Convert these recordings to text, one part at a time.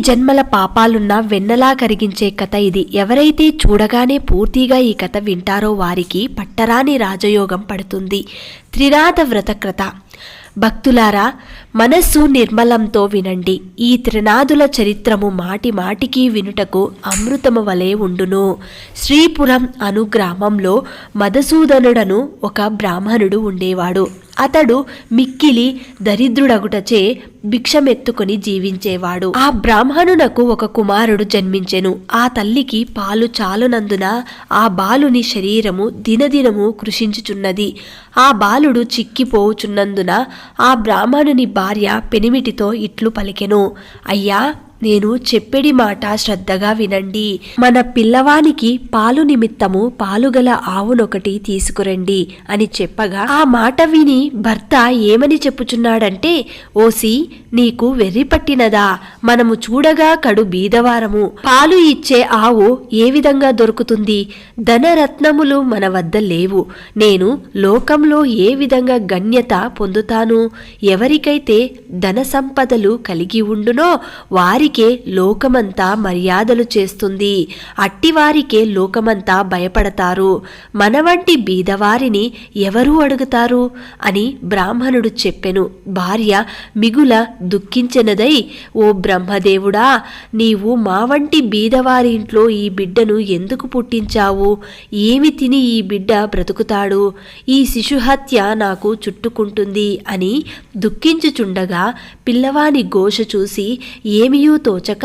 జన్మల పాపాలున్న వెన్నలా కరిగించే కథ ఇది. ఎవరైతే చూడగానే పూర్తిగా ఈ కథ వింటారో వారికి పట్టరాని రాజయోగం పడుతుంది. త్రినాథ వ్రతకృత. భక్తులారా మనస్సు నిర్మలంతో వినండి. ఈ త్రినాదుల చరిత్రము మాటి మాటికి వినుటకు అమృతము వలె ఉండును. శ్రీపురం అను గ్రామంలో మధుసూదనుడను ఒక బ్రాహ్మణుడు ఉండేవాడు. అతడు మిక్కిలి దరిద్రుడగుటచే భిక్షమెత్తుకుని జీవించేవాడు. ఆ బ్రాహ్మణునకు ఒక కుమారుడు జన్మించెను. ఆ తల్లికి పాలు చాలునందున ఆ బాలుని శరీరము దినదినము కృషించుచున్నది. ఆ బాలుడు చిక్కిపోవుచున్నందున ఆ బ్రాహ్మణుని భార్య పెనిమిటితో ఇట్లు పలికెను. అయ్యా నేను చెప్పెడి మాట శ్రద్ధగా వినండి. మన పిల్లవానికి పాలు నిమిత్తము పాలుగల ఆవునొకటి తీసుకురండి అని చెప్పగా ఆ మాట విని భర్త ఏమని చెప్పుచున్నాడంటే ఓసి నీకు వెర్రి పట్టినదా? మనము చూడగా కడు బీదవారము. పాలు ఇచ్చే ఆవు ఏ విధంగా దొరుకుతుంది? ధనరత్నములు మన వద్ద లేవు. నేను లోకంలో ఏ విధంగా గణ్యత పొందుతాను? ఎవరికైతే ధన సంపదలు కలిగి ఉండునో వారి వారికే లోకమంతా మర్యాదలు చేస్తుంది. అట్టివారికే లోకమంతా భయపడతారు. మన వంటి బీదవారిని ఎవరు అడుగుతారు? అని బ్రాహ్మణుడు చెప్పెను. భార్య మిగుల దుఃఖించినదై ఓ బ్రహ్మదేవుడా నీవు మా వంటి బీదవారి ఇంట్లో ఈ బిడ్డను ఎందుకు పుట్టించావు? ఏమి తిని ఈ బిడ్డ బ్రతుకుతాడు? ఈ శిశుహత్య నాకు చుట్టుకుంటుంది అని దుఃఖించుచుండగా పిల్లవాని ఘోష చూసి ఏమియూ తోచక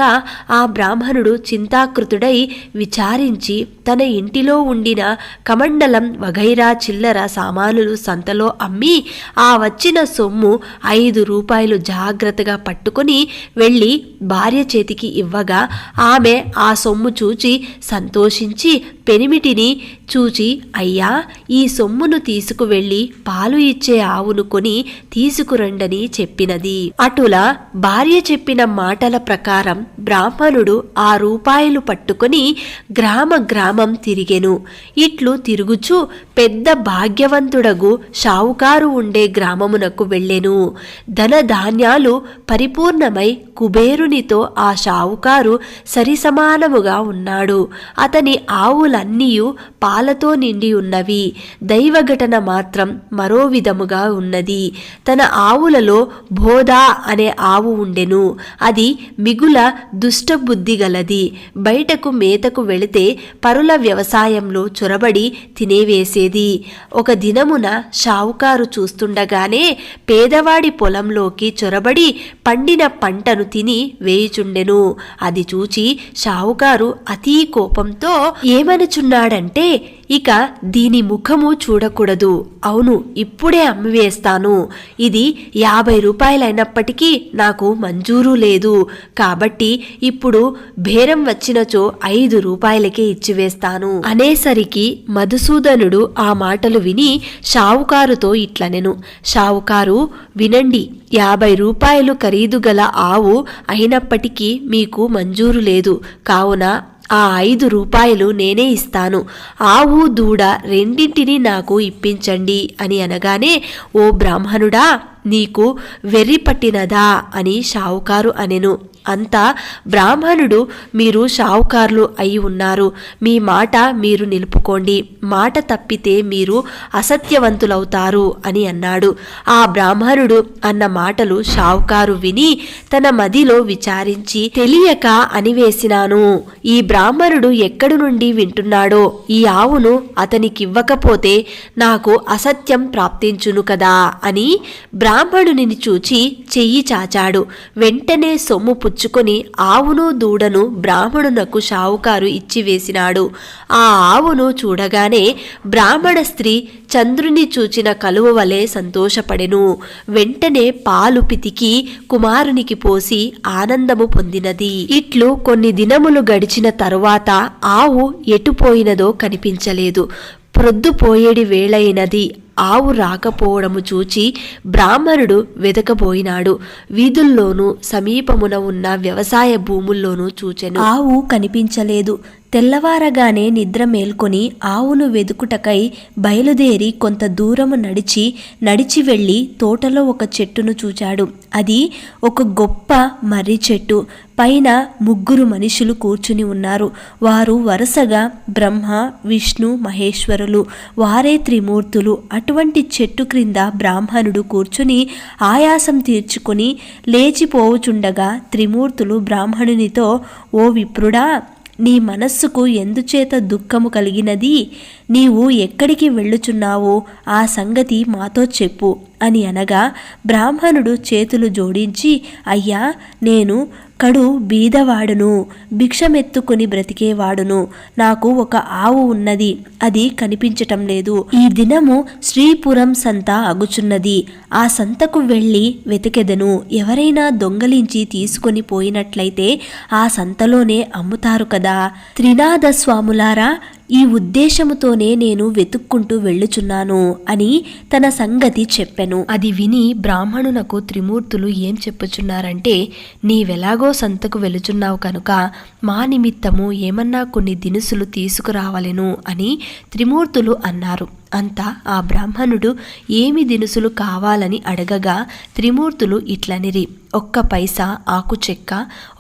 ఆ బ్రాహ్మణుడు చింతాకృతుడై విచారించి తన ఇంటిలో ఉండిన కమండలం వగైరా చిల్లర సామానులు సంతలో అమ్మి ఆ వచ్చిన సొమ్ము ఐదు రూపాయలు జాగ్రత్తగా పట్టుకొని వెళ్ళి భార్య చేతికి ఇవ్వగా ఆమె ఆ సొమ్ము చూచి సంతోషించి పెనిమిటిని చూచి అయ్యా ఈ సొమ్మును తీసుకువెళ్ళి పాలు ఇచ్చే ఆవును కొని తీసుకురండని చెప్పినది. అటుల భార్య చెప్పిన మాటల ప్రకారం బ్రాహ్మణుడు ఆ రూపాయలు పట్టుకొని గ్రామ గ్రామం తిరిగెను. ఇట్లు తిరుగుచూ పెద్ద భాగ్యవంతుడగు షావుకారు ఉండే గ్రామమునకు వెళ్ళెను. ధన ధాన్యాలు పరిపూర్ణమై కుబేరునితో ఆ షావుకారు సరిసమానముగా ఉన్నాడు. అతని ఆవుల ఆవులన్నీయు పాలతో నిండి ఉన్నవి. దైవఘటన మాత్రం మరో విధముగా ఉన్నది. తన ఆవులలో బోధా అనే ఆవు ఉండెను. అది మిగుల దుష్టబుద్ధి గలది. బయటకు మేతకు వెళితే పరుల వ్యవసాయంలో చొరబడి తినేవేసేది. ఒక దినమున షావుకారు చూస్తుండగానే పేదవాడి పొలంలోకి చొరబడి పండిన పంటను తిని వేయుచుండెను. అది చూచి షావుకారు అతీ కోపంతో ఏమని ఏమనుచున్నాడంటే ఇక దీని ముఖము చూడకూడదు. అవును ఇప్పుడే అమ్మివేస్తాను. ఇది యాభై రూపాయలైనప్పటికీ నాకు మంజూరు లేదు. కాబట్టి ఇప్పుడు బేరం వచ్చినచో ఐదు రూపాయలకే ఇచ్చివేస్తాను. అనేసరికి మధుసూదనుడు ఆ మాటలు విని షావుకారుతో ఇట్లనెను. షావుకారు వినండి యాభై రూపాయలు ఖరీదు గల ఆవు అయినప్పటికీ మీకు మంజూరు లేదు. కావున ఆ ఐదు రూపాయలు నేనే ఇస్తాను. ఆవు దూడ రెండింటినీ నాకు ఇప్పించండి అని అనగానే ఓ బ్రాహ్మణుడా నీకు వెర్రి పట్టినదా? అని షావుకారు అనెను. అంతా బ్రాహ్మణుడు మీరు షావుకారులు అయి ఉన్నారు. మీ మాట మీరు నిలుపుకోండి. మాట తప్పితే మీరు అసత్యవంతులవుతారు అని అన్నాడు. ఆ బ్రాహ్మణుడు అన్న మాటలు షావుకారు విని తన మదిలో విచారించి తెలియక అనివేసినాను ఈ బ్రాహ్మణుడు ఎక్కడి నుండి వింటున్నాడో? ఈ ఆవును అతనికివ్వకపోతే నాకు అసత్యం ప్రాప్తించును కదా? అని బ్రాహ్మణునిని చూచి చెయ్యి చాచాడు. వెంటనే సొమ్ము పుచ్చుకొని ఆవును దూడను బ్రాహ్మణునకు షావుకారు ఇచ్చివేసినాడు ఆ ఆవును చూడగానే బ్రాహ్మణ స్త్రీ చంద్రుని చూచిన కలువ వలె సంతోషపడెను. వెంటనే పాలు పితికి కుమారునికి పోసి ఆనందము పొందినది. ఇట్లు కొన్ని దినములు గడిచిన తరువాత ఆవు ఎటుపోయినదో కనిపించలేదు. ప్రొద్దుపోయేడి వేళైనది ఆవు రాకపోవడము చూచి బ్రాహ్మణుడు వెదకబోయినాడు వీధుల్లోనూ సమీపమున ఉన్న వ్యవసాయ భూముల్లోనూ చూచెను. ఆవు కనిపించలేదు. తెల్లవారగానే నిద్ర మేల్కొని ఆవును వెదుకుటకై బయలుదేరి కొంత దూరము నడిచి నడిచి వెళ్ళి తోటలో ఒక చెట్టును చూచాడు. అది ఒక గొప్ప మర్రి చెట్టు. పైన ముగ్గురు మనుషులు కూర్చుని ఉన్నారు. వారు వరుసగా బ్రహ్మ విష్ణు మహేశ్వరులు. వారే త్రిమూర్తులు. అటువంటి చెట్టు క్రింద బ్రాహ్మణుడు కూర్చుని ఆయాసం తీర్చుకొని లేచిపోవుచుండగా త్రిమూర్తులు బ్రాహ్మణునితో ఓ విప్రుడా నీ మనస్సుకు ఎందుచేత దుఃఖము కలిగినది? నీవు ఎక్కడికి వెళ్ళుచున్నావో? ఆ సంగతి మాతో చెప్పు అని అనగా బ్రాహ్మణుడు చేతులు జోడించి అయ్యా నేను కడు బీదవాడును భిక్షమెత్తుకుని బ్రతికేవాడును. నాకు ఒక ఆవు ఉన్నది అది కనిపించటం లేదు. ఈ దినము శ్రీపురం సంత అగుచున్నది. ఆ సంతకు వెళ్ళి వెతికెదను. ఎవరైనా దొంగలించి తీసుకొని పోయినట్లయితే ఆ సంతలోనే అమ్ముతారు కదా. త్రినాథ స్వాములారా ఈ ఉద్దేశముతోనే నేను వెతుక్కుంటూ వెళ్ళుచున్నాను అని తన సంగతి చెప్పెను. అది విని బ్రాహ్మణునకు త్రిమూర్తులు ఏం చెప్పుచున్నారంటే నీవెలాగో సంతకు వెళుచున్నావు కనుక మా నిమిత్తము ఏమన్నా కొన్ని దినుసులు తీసుకురావలెను అని త్రిమూర్తులు అన్నారు. అంతా ఆ బ్రాహ్మణుడు ఏమి దినుసులు కావాలని అడగగా త్రిమూర్తులు ఇట్లనిరి. ఒక్క పైసా ఆకు చెక్క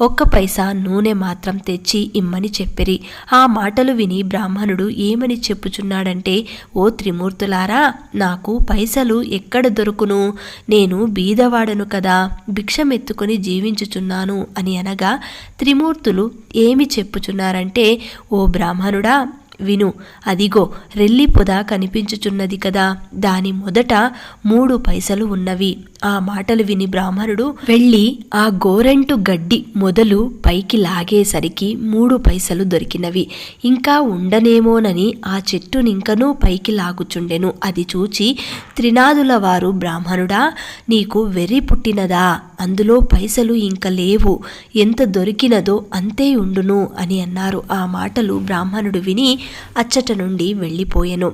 ఒక్క పైసా నూనె మాత్రం తెచ్చి ఇమ్మని చెప్పిరి. ఆ మాటలు విని బ్రాహ్మణుడు ఏమని చెప్పుచున్నాడంటే ఓ త్రిమూర్తులారా నాకు పైసలు ఎక్కడ దొరుకును? నేను బీదవాడను కదా భిక్షమెత్తుకొని జీవించుచున్నాను అని అనగా త్రిమూర్తులు ఏమి చెప్పుచున్నారంటే ఓ బ్రాహ్మణుడా విను. అదిగో రెల్లి పొద కనిపించుచున్నది కదా. దాని మొదట మూడు పైసలు ఉన్నవి. ఆ మాటలు విని బ్రాహ్మణుడు వెళ్ళి ఆ గోరెంటు గడ్డి మొదలు పైకి లాగేసరికి మూడు పైసలు దొరికినవి. ఇంకా ఉండనేమోనని ఆ చెట్టునింకనూ పైకి లాగుచుండెను. అది చూచి త్రినాదుల వారు బ్రాహ్మణుడా నీకు వెర్రి పుట్టినదా? అందులో పైసలు ఇంక లేవు. ఎంత దొరికినదో అంతే ఉండును అని అన్నారు. ఆ మాటలు బ్రాహ్మణుడు విని అచ్చట నుండి వెళ్ళిపోయెను.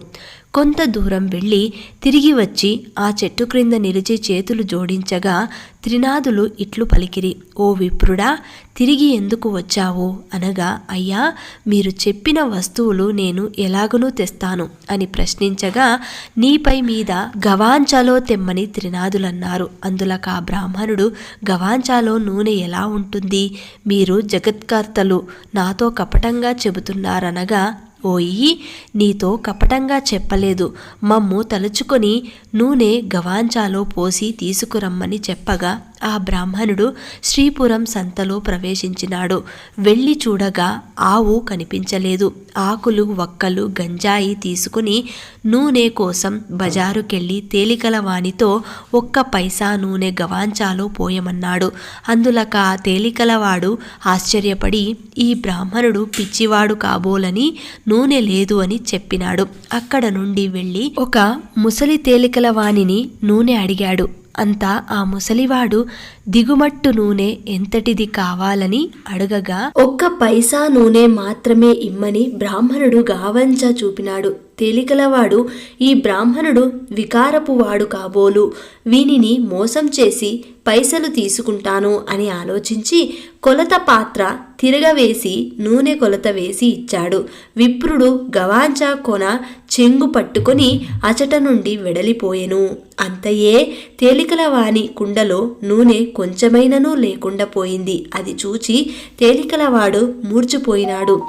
కొంత దూరం వెళ్ళి తిరిగి వచ్చి ఆ చెట్టు క్రింద నిలిచి చేతులు జోడించగా త్రినాదులు ఇట్లు పలికిరి. ఓ విప్రుడా తిరిగి ఎందుకు వచ్చావు అనగా అయ్యా మీరు చెప్పిన వస్తువులు నేను ఎలాగనూ తెస్తాను అని ప్రశ్నించగా నీపై మీద గవాంచాలో తెమ్మని త్రినాదులన్నారు అందులక ఆ బ్రాహ్మణుడు గవాంచాలో నూనె ఎలా ఉంటుంది? మీరు జగత్కర్తలు. నాతో కపటంగా చెబుతున్నారనగా ఓయి నీతో కపటంగా చెప్పలేదు. మమ్ము తలుచుకొని నూనె గవాంచాలో పోసి తీసుకురమ్మని చెప్పగా ఆ బ్రాహ్మణుడు శ్రీపురం సంతలో ప్రవేశించినాడు. వెళ్ళి చూడగా ఆవు కనిపించలేదు. ఆకులు వక్కలు గంజాయి తీసుకుని నూనె కోసం బజారుకెళ్ళి తేలికల వానితో ఒక్క పైసా నూనె గవాంచాలో పోయమన్నాడు. అందులక ఆ తేలికలవాడు ఆశ్చర్యపడి ఈ బ్రాహ్మణుడు పిచ్చివాడు కాబోలని నూనె లేదు అని చెప్పినాడు. అక్కడ నుండి వెళ్ళి ఒక ముసలి తేలికల వానిని నూనె అడిగాడు. అంతా ఆ ముసలివాడు దిగుమట్టు నూనె ఎంతటిది కావాలని అడగగా ఒక్క పైసా నూనె మాత్రమే ఇమ్మని బ్రాహ్మణుడు గావంచ చూపినాడు. తేలికలవాడు ఈ బ్రాహ్మణుడు వికారపు వాడు కాబోలు. వీనిని మోసం చేసి పైసలు తీసుకుంటాను అని ఆలోచించి కొలత పాత్ర తిరగవేసి నూనె కొలత వేసి ఇచ్చాడు. విప్రుడు గవాంచా కొన చెంగు పట్టుకొని అచట నుండి వెడలిపోయెను. అంతయే తేలికల వాని కుండలో నూనె కొంచెమైననూ లేకుండా పోయింది. అది చూచి తేలికలవాడు మూర్చిపోయినాడు.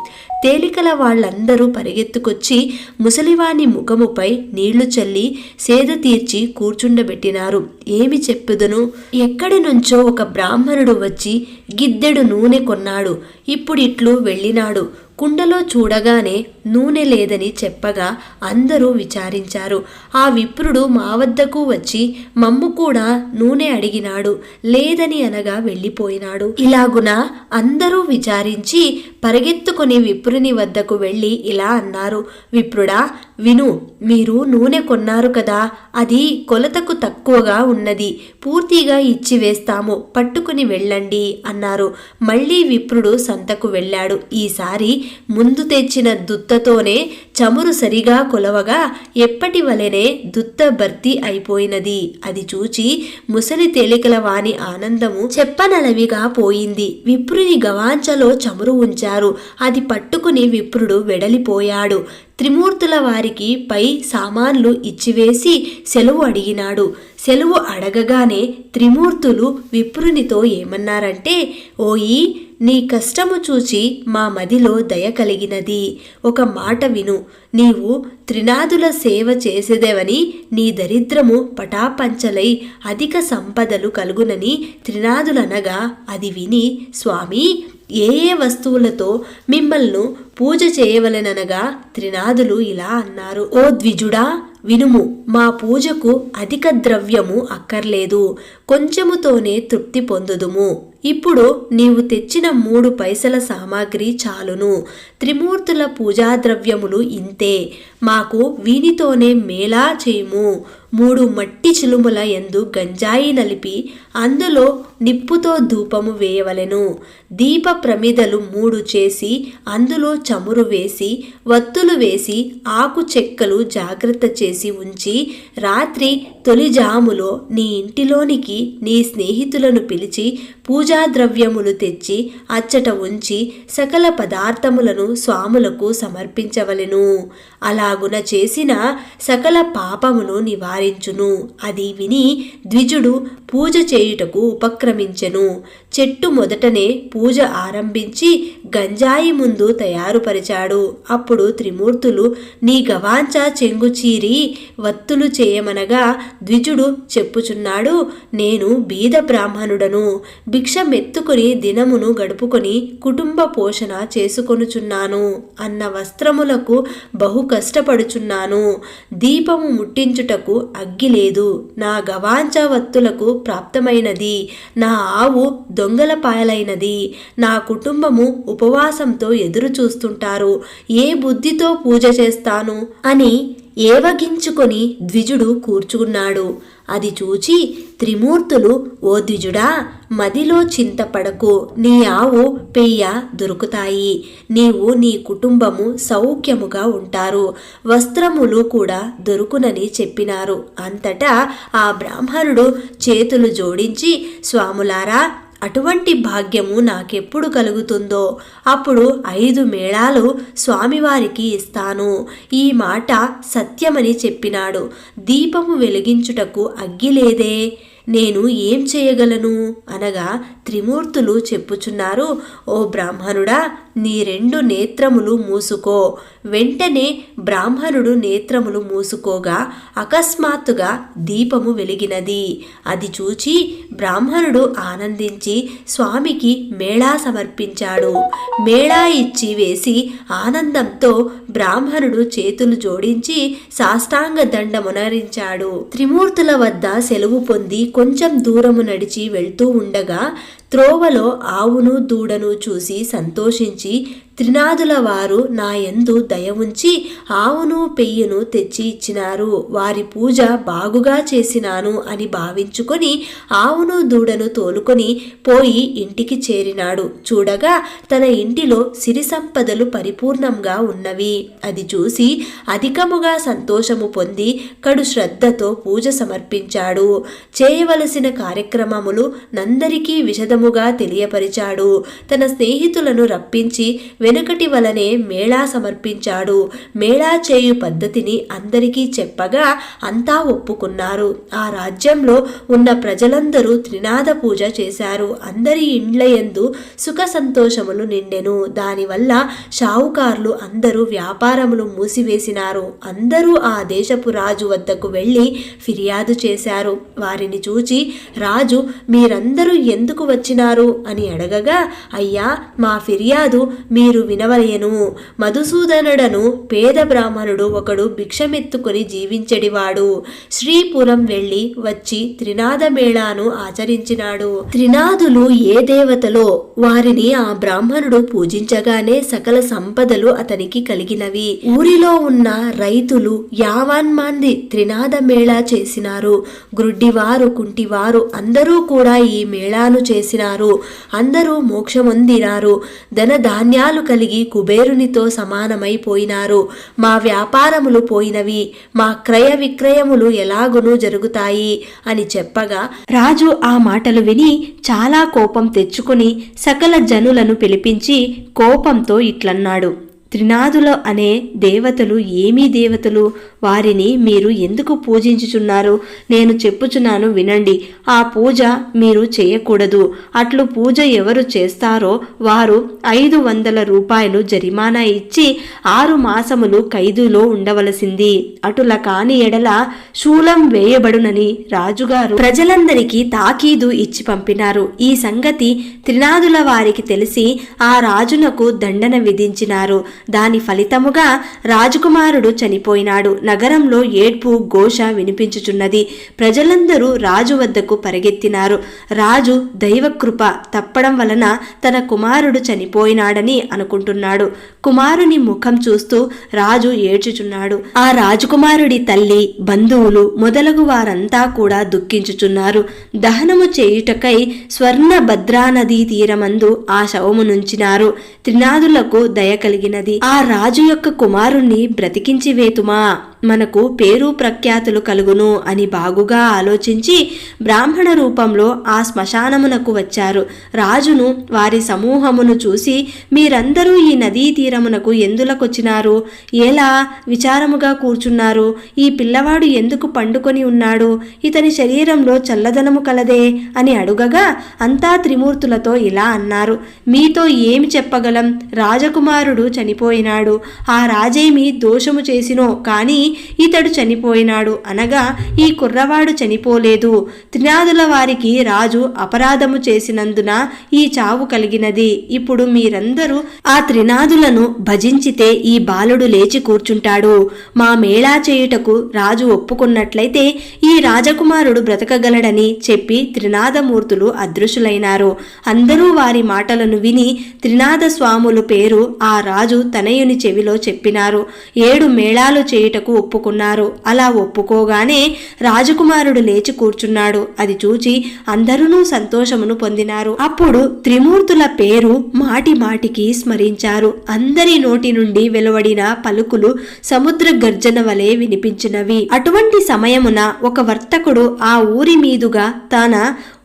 తేలికల వాళ్ళందరూ పరిగెత్తుకొచ్చి ముసలివాని ముఖముపై నీళ్ళు చల్లి సేద తీర్చి కూర్చుండబెట్టినారు. ఏమి చెప్పుదును? ఎక్కడి నుంచో ఒక బ్రాహ్మణుడు వచ్చి గిద్దెడు నూనె కొన్నాడు. ఇప్పుడిట్లు వెళ్ళినాడు. కుండలో చూడగానే నూనె లేదని చెప్పగా అందరూ విచారించారు. ఆ విప్రుడు మా వద్దకు వచ్చి మమ్ము కూడా నూనె అడిగినాడు. లేదని అనగా వెళ్ళిపోయినాడు. ఇలాగున అందరూ విచారించి పరిగెత్తుకుని విప్రుని వద్దకు వెళ్ళి ఇలా అన్నారు. విప్రుడా విను మీరు నూనె కొన్నారు కదా. అది కొలతకు తక్కువగా ఉన్నది. పూర్తిగా ఇచ్చి వేస్తాము పట్టుకుని వెళ్ళండి అన్నారు. మళ్ళీ విప్రుడు సంతకు వెళ్ళాడు. ఈసారి ముందు తెచ్చిన దుత్తతోనే చమురు సరిగా కొలవగా ఎప్పటి వలెనే దుత్త భర్తీ అయిపోయినది. అది చూచి ముసలి తేలికల వాని ఆనందము చెప్పనలవిగా పోయింది. విప్రుని గవాంచలో చమురు ఉంచారు. అది పట్టుకుని విప్రుడు వెడలిపోయాడు. త్రిమూర్తుల వారికి పై సామాన్లు ఇచ్చివేసి సెలవు అడిగినాడు. సెలవు అడగగానే త్రిమూర్తులు విప్రునితో ఏమన్నారంటే ఓయి నీ కష్టము చూచి మా మదిలో దయ కలిగినది. ఒక మాట విను నీవు త్రినాదుల సేవ చేసేదేవని నీ దరిద్రము పటాపంచలై అధిక సంపదలు కలుగునని త్రినాదులనగా అది విని స్వామి ఏ ఏ వస్తువులతో మిమ్మల్ని పూజ చేయవలెననగా త్రినాదులు ఇలా అన్నారు. ఓ ద్విజుడా వినుము మా పూజకు అధిక ద్రవ్యము అక్కర్లేదు కొంచెముతోనే తృప్తి పొందుదుము. ఇప్పుడు నీవు తెచ్చిన మూడు పైసల సామాగ్రి చాలును త్రిమూర్తుల పూజా ద్రవ్యములు ఇంతే. మాకు వీనితోనే మేలా చేయుము. మూడు మట్టి చిలుముల ఎందు గంజాయి నలిపి అందులో నిప్పుతో ధూపము వేయవలెను. దీప ప్రమిదలు మూడు చేసి అందులో చమురు వేసి వత్తులు వేసి ఆకు చెక్కలు జాగ్రత్త చేసి ఉంచి రాత్రి తొలి జాములో నీ ఇంటిలోనికి నీ స్నేహితులను పిలిచి పూజా ద్రవ్యములు తెచ్చి అచ్చట ఉంచి సకల పదార్థములను స్వాములకు సమర్పించవలెను. అలాగున చేసిన సకల పాపమును నివారించును. అది విని ద్విజుడు పూజ చేయుటకు ఉపక్రమించెను. చెట్టు మొదటనే పూజ ఆరంభించి గంజాయి ముందు తయారుపరిచాడు. అప్పుడు త్రిమూర్తులు నీ గవాంచ చెంగు చీరి వత్తులు చేయమనగా ద్విజుడు చెప్పుచున్నాడు నేను బీద బ్రాహ్మణుడను. భిక్షమెత్తుకుని దినమును గడుపుకొని కుటుంబ పోషణ చేసుకొనుచున్నాను అన్న వస్త్రములకు బహు కష్టపడుచున్నాను. దీపము ముట్టించుటకు అగ్గి లేదు. నా గవాంచ వత్తులకు ప్రాప్తమైనది. నా ఆవు దొంగల పాలైనది నా కుటుంబము ఉపవాసంతో ఎదురు చూస్తుంటారు. ఏ బుద్ధితో పూజ చేస్తాను? అని ఏవగించుకొని ద్విజుడు కూర్చుకున్నాడు అది చూచి త్రిమూర్తులు ఓ ద్విజుడా మదిలో చింతపడకు. నీ ఆవు పెయ్య దొరుకుతాయి. నీవు నీ కుటుంబము సౌఖ్యముగా ఉంటారు. వస్త్రములు కూడా దొరుకునని చెప్పినారు. అంతటా ఆ బ్రాహ్మణుడు చేతులు జోడించి స్వాములారా అటువంటి భాగ్యము నాకెప్పుడు కలుగుతుందో అప్పుడు ఐదు మేళాలు స్వామివారికి ఇస్తాను. ఈ మాట సత్యమని చెప్పినాడు. దీపము వెలిగించుటకు అగ్గి లేదే నేను ఏం చేయగలను? అనగా త్రిమూర్తులు చెప్పుచున్నారు. ఓ బ్రాహ్మణుడా నీ రెండు నేత్రములు మూసుకో. వెంటనే బ్రాహ్మణుడు నేత్రములు మూసుకోగా అకస్మాత్తుగా దీపము వెలిగినది. అది చూచి బ్రాహ్మణుడు ఆనందించి స్వామికి మేళా సమర్పించాడు. మేళా ఇచ్చి వేసి ఆనందంతో బ్రాహ్మణుడు చేతులు జోడించి సాష్టాంగ దండమునరించాడు త్రిమూర్తుల వద్ద సెలవు పొంది కొంచెం దూరము నడిచి వెళ్తూ ఉండగా త్రోవలో ఆవును దూడను చూసి సంతోషించి త్రినాదుల వారు నా ఎందు దయ ఉంచి ఆవును పెయ్యను తెచ్చి ఇచ్చినారు. వారి పూజ బాగుగా చేసినాను అని భావించుకొని ఆవును దూడను తోలుకొని పోయి ఇంటికి చేరినాడు. చూడగా తన ఇంటిలో సిరి సంపదలు పరిపూర్ణంగా ఉన్నవి. అది చూసి అధికముగా సంతోషము పొంది కడు శ్రద్ధతో పూజ సమర్పించాడు. చేయవలసిన కార్యక్రమములు నందరికీ విశదముగా తెలియపరిచాడు. తన స్నేహితులను రప్పించి వెనుకటి వలనే మేళా సమర్పించాడు. మేళా చేయు పద్ధతిని అందరికీ చెప్పగా అంతా ఒప్పుకున్నారు. ఆ రాజ్యంలో ఉన్న ప్రజలందరూ త్రినాద పూజ చేశారు. అందరి ఇండ్లయందు సుఖ సంతోషములు నిండెను. దానివల్ల షావుకారులు అందరూ వ్యాపారములు మూసివేసినారు. అందరూ ఆ దేశపు రాజు వద్దకు వెళ్ళి ఫిర్యాదు చేశారు. వారిని చూచి రాజు మీరందరూ ఎందుకు వచ్చినారు? అని అడగగా అయ్యా మా ఫిర్యాదు మీ మీరు వినవలయను మధుసూదనుడను పేద బ్రాహ్మణుడు ఒకడు భిక్షమెత్తుకొని జీవించెడివాడు. శ్రీపురం వెళ్ళి వచ్చి త్రినాద మేళాను ఆచరించినాడు. త్రినాదులు ఏ దేవతలో? వారిని ఆ బ్రాహ్మణుడు పూజించగానే సకల సంపదలు అతనికి కలిగినవి. ఊరిలో ఉన్న రైతులు యావాన్మంది త్రినాద మేళా చేసినారు. గ్రుడ్డివారు కుంటివారు అందరూ కూడా ఈ మేళాను చేసినారు. అందరూ మోక్షమొందినారు ధన ధాన్యాలు కలిగి కుబేరునితో సమానమైపోయినారు. మా వ్యాపారములు పోయినవి మా క్రయ విక్రయములు ఎలాగునూ జరుగుతాయి అని చెప్పగా రాజు ఆ మాటలు విని చాలా కోపం తెచ్చుకుని సకల జనులను పిలిపించి కోపంతో ఇట్లన్నాడు. త్రినాదులు అనే దేవతలు ఏమీ దేవతలు? వారిని మీరు ఎందుకు పూజించుచున్నారు? నేను చెప్పుచున్నాను వినండి. ఆ పూజ మీరు చేయకూడదు. అట్లు పూజ ఎవరు చేస్తారో వారు ఐదు వందల రూపాయలు జరిమానా ఇచ్చి ఆరు మాసములు ఖైదులో ఉండవలసింది. అటుల కాని ఎడల శూలం వేయబడునని రాజుగారు ప్రజలందరికీ తాకీదు ఇచ్చి పంపినారు. ఈ సంగతి త్రినాదుల వారికి తెలిసి ఆ రాజునకు దండన విధించినారు. దాని ఫలితముగా రాజకుమారుడు చనిపోయినాడు. నగరంలో ఏడ్పు ఘోష వినిపించుచున్నది. ప్రజలందరూ రాజు వద్దకు పరిగెత్తినారు. రాజు దైవకృప తప్పడం వలన తన కుమారుడు చనిపోయినాడని అనుకుంటున్నాడు. కుమారుని ముఖం చూస్తూ రాజు ఏడ్చుచున్నాడు. ఆ రాజకుమారుడి తల్లి బంధువులు మొదలగు వారంతా కూడా దుఃఖించుచున్నారు. దహనము చేయుటకై స్వర్ణ భద్రానదీ తీరమందు ఆ శవము నుంచినారు. త్రినాదులకు దయ కలిగినది ఆ రాజు యొక్క కుమారుణ్ణి బ్రతికించి వేతుమా? మనకు పేరు ప్రఖ్యాతులు కలుగును అని బాగుగా ఆలోచించి బ్రాహ్మణ రూపంలో ఆ శ్మశానమునకు వచ్చారు. రాజును వారి సమూహమును చూసి మీరందరూ ఈ నదీ తీరమునకు ఎందులకొచ్చినారు? ఎలా విచారముగా కూర్చున్నారు? ఈ పిల్లవాడు ఎందుకు పండుకొని ఉన్నాడు? ఇతని శరీరంలో చల్లదనము కలదే అని అడుగగా అంతా త్రిమూర్తులతో ఇలా అన్నారు. మీతో ఏమి చెప్పగలం? రాజకుమారుడు చనిపోయినాడు. ఆ రాజేమి దోషము చేసినో కానీ ఇతడు చనిపోయినాడు అనగా ఈ కుర్రవాడు చనిపోలేదు. త్రినాదుల వారికి రాజు అపరాధము చేసినందున ఈ చావు కలిగినది. ఇప్పుడు మీరందరూ ఆ త్రినాదులను భజించితే ఈ బాలుడు లేచి కూర్చుంటాడు. మా మేళా చేయుటకు రాజు ఒప్పుకున్నట్లయితే ఈ రాజకుమారుడు బ్రతకగలడని చెప్పి త్రినాదమూర్తులు అదృశ్యులైనారు అందరూ వారి మాటలను విని త్రినాద స్వాములు పేరు ఆ రాజు తనయుని చెవిలో చెప్పినారు. ఏడు మేళాలు చేయుటకు ఒప్పుకున్నారు. అలా ఒప్పుకోగానే రాజకుమారుడు లేచి కూర్చున్నాడు. అది చూచి అందరూ సంతోషమును పొందినారు. అప్పుడు త్రిమూర్తుల పేరు మాటి మాటికి స్మరించారు. అందరి నోటి నుండి వెలువడిన పలుకులు సముద్ర గర్జన వలె వినిపించినవి. అటువంటి సమయమున ఒక వర్తకుడు ఆ ఊరి మీదుగా తన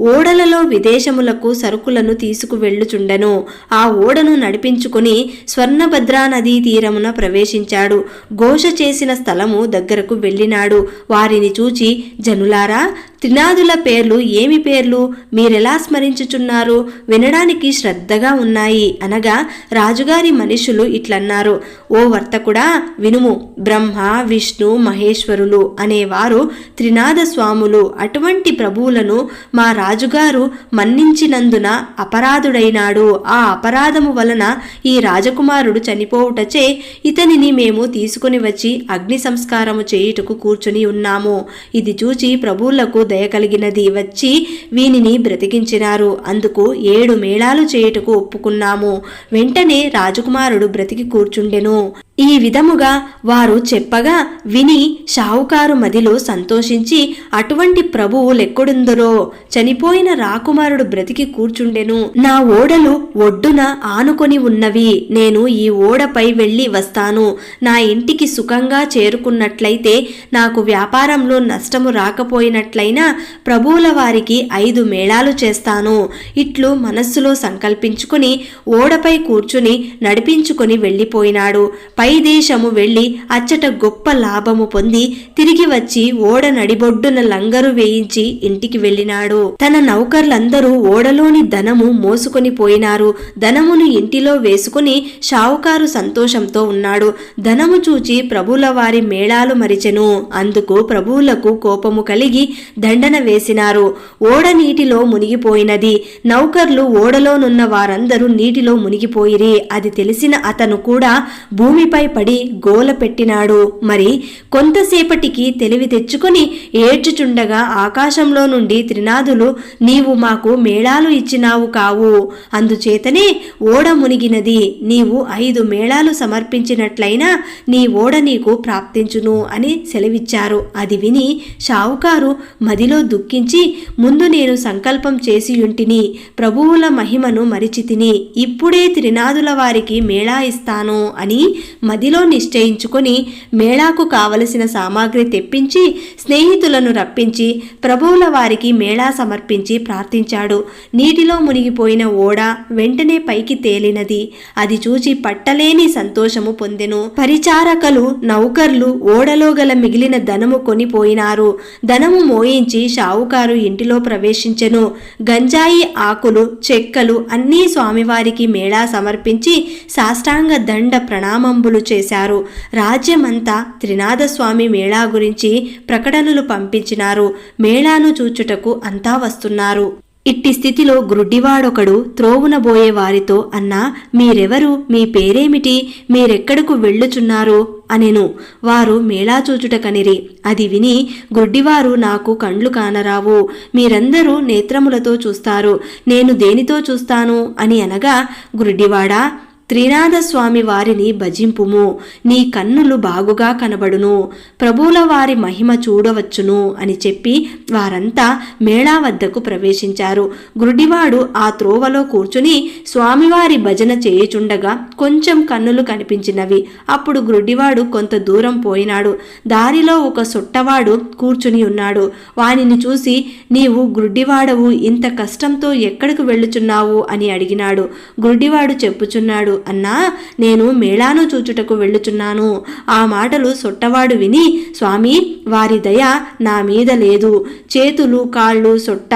ఓడలలో విదేశములకు సరుకులను తీసుకువెళ్ళుచుండెను. ఆ ఓడను నడిపించుకుని స్వర్ణభద్రా నదీ తీరమున ప్రవేశించాడు. ఘోష చేసిన స్థలం స్థలము దగ్గరకు వెళ్ళినాడు. వారిని చూచి జనులారా త్రినాదుల పేర్లు ఏమి పేర్లు? మీరెలా స్మరించుచున్నారు? వినడానికి శ్రద్ధగా ఉన్నాయి అనగా రాజుగారి మనుషులు ఇట్లన్నారు. ఓ వర్తకుడా వినుము. బ్రహ్మ విష్ణు మహేశ్వరులు అనేవారు త్రినాద స్వాములు. అటువంటి ప్రభువులను మా రాజుగారు మన్నించినందున అపరాధుడైనాడు. ఆ అపరాధము వలన ఈ రాజకుమారుడు చనిపోవుటచే ఇతనిని మేము తీసుకుని వచ్చి అగ్ని సంస్కారము చేయుటకు కూర్చుని ఉన్నాము. ఇది చూచి ప్రభువులకు దయ కలిగినది వచ్చి వీనిని బ్రతికించినారు. అందుకు ఏడు మేళాలు చేయుటకు ఒప్పుకున్నాము. వెంటనే రాజకుమారుడు బ్రతికి కూర్చుండెను. ఈ విధముగా వారు చెప్పగా విని షావుకారు మదిలో సంతోషించి అటువంటి ప్రభువు లెక్కుడుందరో? చనిపోయిన రాకుమారుడు బ్రతికి కూర్చుండెను. నా ఓడలు ఒడ్డున ఆనుకొని ఉన్నవి. నేను ఈ ఓడపై వెళ్ళి వస్తాను. నా ఇంటికి సుఖంగా చేరుకున్నట్లయితే నాకు వ్యాపారంలో నష్టము రాకపోయినట్లయినా ప్రభువుల వారికి ఐదు మేళాలు చేస్తాను. ఇట్లు మనస్సులో సంకల్పించుకుని ఓడపై కూర్చుని నడిపించుకొని వెళ్ళిపోయినాడు. పై పైదేశము వెళ్ళి అచ్చట గొప్ప లాభము పొంది తిరిగి వచ్చి ఓడ నడిబొడ్డున లంగరు వేయించి ఇంటికి వెళ్ళినాడు. తన నౌకర్లందరూ ఓడలోని ధనము మోసుకొని పోయినారు. ధనమును ఇంటిలో వేసుకుని షావుకారు సంతోషంతో ఉన్నాడు. ధనము చూచి ప్రభుల వారి మేళాలు మరిచెను. అందుకు ప్రభువులకు కోపము కలిగి దండన వేసినారు. ఓడ నీటిలో మునిగిపోయినది. నౌకర్లు ఓడలోనున్న వారందరూ నీటిలో మునిగిపోయిరి. అది తెలిసిన అతను కూడా భూమిపై భుజముపై పడి గోల పెట్టినాడు. మరి కొంతసేపటికి తెలివి తెచ్చుకొని ఏడ్చుచుండగా ఆకాశంలో నుండి త్రినాదులు నీవు మాకు మేళాలు ఇచ్చినావు కావు. అందుచేతనే ఓడ మునిగినది. నీవు ఐదు మేళాలు సమర్పించినట్లయినా నీ ఓడ నీకు ప్రాప్తించును అని సెలవిచ్చారు. అది విని షావుకారు మదిలో దుఃఖించి ముందు నేను సంకల్పం చేసియుంటిని ప్రభువుల మహిమను మరిచితిని. ఇప్పుడే త్రినాదుల వారికి మేళా ఇస్తాను అని మదిలో నిశ్చయించుకొని మేళాకు కావలసిన సామాగ్రి తెప్పించి స్నేహితులను రప్పించి ప్రభువుల వారికి మేళా సమర్పించి ప్రార్థించాడు. నీటిలో మునిగిపోయిన ఓడ వెంటనే పైకి తేలినది. అది చూచి పట్టలేని సంతోషము పొందెను. పరిచారకలు నౌకర్లు ఓడలో గల మిగిలిన ధనము కొనిపోయినారు. ధనము మోయించి షావుకారు ఇంటిలో ప్రవేశించెను. గంజాయి ఆకులు చెక్కలు అన్నీ స్వామివారికి మేళా సమర్పించి సాష్టాంగ దండ ప్రణామంబులు చేశారు. రాజ్యమంతా త్రినాథస్వామి మేళా గురించి ప్రకటనలు పంపించినారు. మేళాను చూచుటకు అంతా వస్తున్నారు. ఇట్టి స్థితిలో గ్రుడ్డివాడొకడు త్రోవునబోయే వారితో అన్నా మీరెవరు? మీ పేరేమిటి? మీరెక్కడకు వెళ్ళుచున్నారు? అనెను. వారు మేళా చూచుటకనిరి అది విని గుడ్డివారు నాకు కండ్లు కానరావు. మీరందరూ నేత్రములతో చూస్తారు. నేను దేనితో చూస్తాను? అని అనగా గుడ్డివాడా త్రినాథస్వామి వారిని భజింపుము. నీ కన్నులు బాగుగా కనబడును. ప్రభువుల వారి మహిమ చూడవచ్చును అని చెప్పి వారంతా మేళా వద్దకు ప్రవేశించారు. గురుడివాడు ఆ త్రోవలో కూర్చుని స్వామివారి భజన చేయుచుండగా కొంచెం కన్నులు కనిపించినవి. అప్పుడు గురుడివాడు కొంత దూరం పోయినాడు. దారిలో ఒక సొట్టవాడు కూర్చుని ఉన్నాడు. వానిని చూసి నీవు గురుడివాడవు. ఇంత కష్టంతో ఎక్కడికి వెళ్ళుచున్నావు? అని అడిగినాడు. గుడ్డివాడు చెప్పుచున్నాడు అన్నా నేను మేళాను చూచుటకు వెళ్ళుచున్నాను. ఆ మాటలు సొట్టవాడు విని స్వామి వారి దయ నా మీద లేదు. చేతులు కాళ్ళు సొట్ట.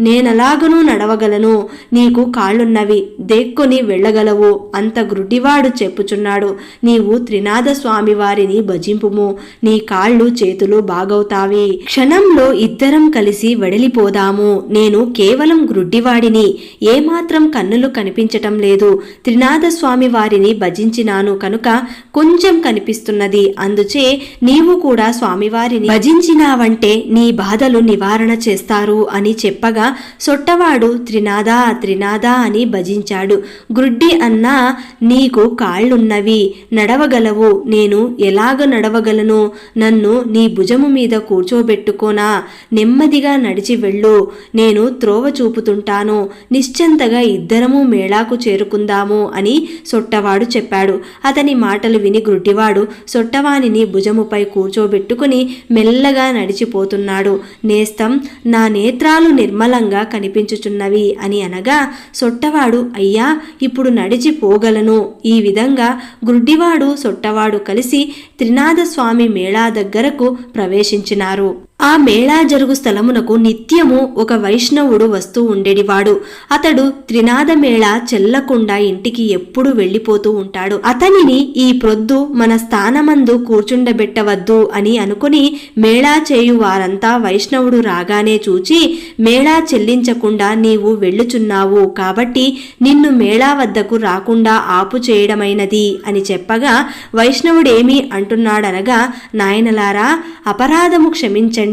నేనలాగనూ నడవగలను. నీకు కాళ్ళున్నవి దేక్కొని వెళ్ళగలవు. అంత గ్రుడ్డివాడు చెప్పుచున్నాడు. నీవు త్రినాథ స్వామి వారిని భజింపుము. నీ కాళ్ళు చేతులు బాగవుతావి. క్షణంలో ఇద్దరం కలిసి వెడలిపోదాము. నేను కేవలం గ్రుడ్డివాడిని. ఏమాత్రం కన్నులు కనిపించటం లేదు. త్రినాథ స్వామి వారిని భజించినాను కనుక కొంచెం కనిపిస్తున్నది. అందుచే నీవు కూడా స్వామివారిని భజించినావంటే నీ బాధలు నివారణ చేస్తారు అని చెప్పగా సొట్టవాడు త్రినాద త్రినాద అని భజించాడు. గ్రుడ్డి అన్నా నీకు కాళ్ళున్నవి నడవగలవు. నేను ఎలాగ నడవగలను? నన్ను నీ భుజము మీద కూర్చోబెట్టుకోనా? నెమ్మదిగా నడిచి వెళ్ళు. నేను త్రోవ చూపుతుంటాను. నిశ్చంతగా ఇద్దరము మేళాకు చేరుకుందాము అని సొట్టవాడు చెప్పాడు. అతని మాటలు విని గ్రుడ్డివాడు సొట్టవానిని భుజముపై కూర్చోబెట్టుకుని మెల్లగా నడిచిపోతున్నాడు. నేస్తం నా నేత్రాలు నిర్మలంగా కనిపించుచున్నవి అని అనగా సొట్టవాడు అయ్యా ఇప్పుడు నడిచిపోగలను ఈ విధంగా గ్రుడ్డివాడు సొట్టవాడు కలిసి త్రినాథస్వామి మేళా దగ్గరకు ప్రవేశించినారు. ఆ మేళా జరుగు స్థలమునకు నిత్యము ఒక వైష్ణవుడు వస్తూ ఉండేడివాడు. అతడు త్రినాద మేళా చెల్లకుండా ఇంటికి ఎప్పుడు వెళ్ళిపోతూ ఉంటాడు. అతనిని ఈ ప్రొద్దు మన స్థానమందు కూర్చుండబెట్టవద్దు అని అనుకుని మేళా చేయు వారంతా వైష్ణవుడు రాగానే చూచి మేళా చెల్లించకుండా నీవు వెళ్ళుచున్నావు. కాబట్టి నిన్ను మేళా వద్దకు రాకుండా ఆపు చేయడమైనది అని చెప్పగా వైష్ణవుడేమి అంటున్నాడనగా నాయనలారా అపరాధము క్షమించండి.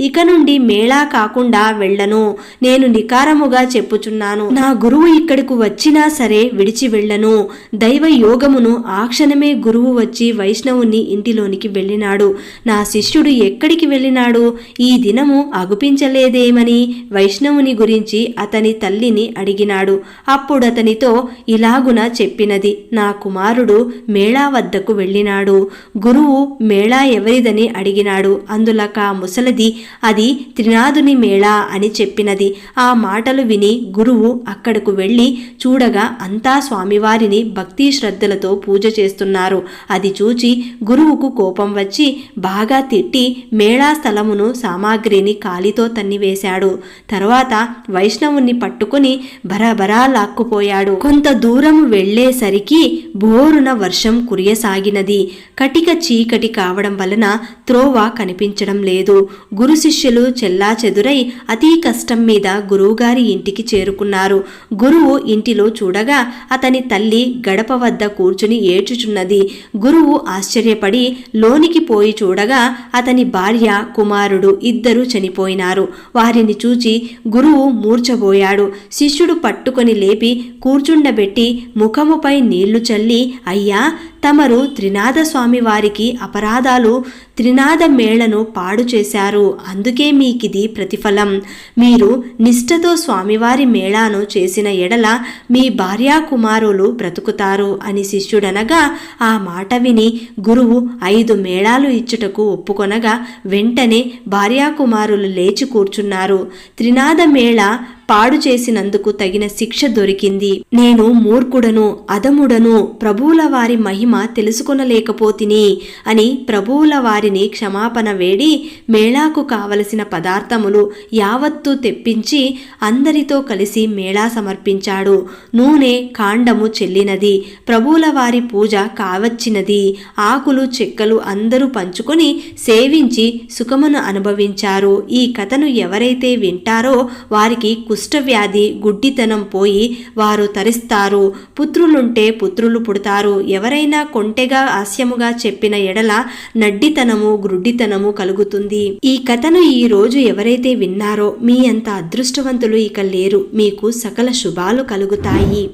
ఇక నుండి మేళా కాకుండా వెళ్ళను. నేను నికారముగా చెప్పుచున్నాను. నా గురువు ఇక్కడకు వచ్చినా సరే విడిచి వెళ్ళను. దైవ యోగమును ఆ క్షణమే గురువు వచ్చి వైష్ణవుని ఇంటిలోనికి వెళ్ళినాడు. నా శిష్యుడు ఎక్కడికి వెళ్ళినాడు? ఈ దినము అగుపించలేదేమని వైష్ణవుని గురించి అతని తల్లిని అడిగినాడు. అప్పుడు అతనితో ఇలాగున చెప్పినది. నా కుమారుడు మేళా వద్దకు వెళ్ళినాడు. గురువు మేళా ఎవరిదని అడిగినాడు. అందులక ముసలి ముసలది అది త్రినాదుని మేళా అని చెప్పినది. ఆ మాటలు విని గురువు అక్కడకు వెళ్ళి చూడగా అంతా స్వామివారిని భక్తి శ్రద్ధలతో పూజ చేస్తున్నారు. అది చూచి గురువుకు కోపం వచ్చి బాగా తిట్టి మేళా స్థలమును సామాగ్రిని కాలితో తన్నివేశాడు. తర్వాత వైష్ణవుణ్ణి పట్టుకుని బరాబరా లాక్కుపోయాడు. కొంత దూరం వెళ్ళేసరికి బోరున వర్షం కురియసాగినది. కటిక చీకటి కావడం వలన త్రోవ కనిపించడం లేదు. గురు శిష్యులు చెల్లా చెదురై అతి కష్టం మీద గురువుగారి ఇంటికి చేరుకున్నారు. గురువు ఇంటిలో చూడగా అతని తల్లి గడప వద్ద కూర్చుని ఏడ్చుచున్నది. గురువు ఆశ్చర్యపడి లోనికి పోయి చూడగా అతని భార్య కుమారుడు ఇద్దరూ చనిపోయినారు. వారిని చూచి గురువు మూర్చబోయాడు శిష్యుడు పట్టుకొని లేపి కూర్చుండబెట్టి ముఖముపై నీళ్ళు చల్లి అయ్యా తమరు త్రినాథస్వామి వారికి అపరాధాలు త్రినాద మేళను పాడు చేశారు. అందుకే మీకిది ప్రతిఫలం. మీరు నిష్ఠతో స్వామివారి మేళాను చేసిన ఎడల మీ భార్యా కుమారులు బ్రతుకుతారు అని శిష్యుడనగా ఆ మాట విని గురువు ఐదు మేళాలు ఇచ్చుటకు ఒప్పుకొనగా వెంటనే భార్యాకుమారులు లేచి కూర్చున్నారు. త్రినాద మేళ పాడు చేసినందుకు తగిన శిక్ష దొరికింది. నేను మూర్ఖుడను అదముడను ప్రభువుల వారి మహిమ తెలుసుకొనలేకపోతిని అని ప్రభువుల వారిని క్షమాపణ వేడి మేళాకు కావలసిన పదార్థములు యావత్తు తెప్పించి అందరితో కలిసి మేళా సమర్పించాడు. నూనె కాండము చెల్లినది ప్రభువుల వారి పూజ కావచ్చినది ఆకులు చెక్కలు అందరూ పంచుకొని సేవించి సుఖమును అనుభవించారు. ఈ కథను ఎవరైతే వింటారో వారికి కుష్ఠవ్యాధి గుడ్డితనం పోయి వారు తరిస్తారు. పుత్రులుంటే పుత్రులు పుడతారు. ఎవరైనా కొంటెగా హాస్యముగా చెప్పిన ఎడల నడ్డితనము గ్రుడ్డితనము కలుగుతుంది. ఈ కథను ఈ రోజు ఎవరైతే విన్నారో మీ అంత అదృష్టవంతులు ఇక లేరు. మీకు సకల శుభాలు కలుగుతాయి.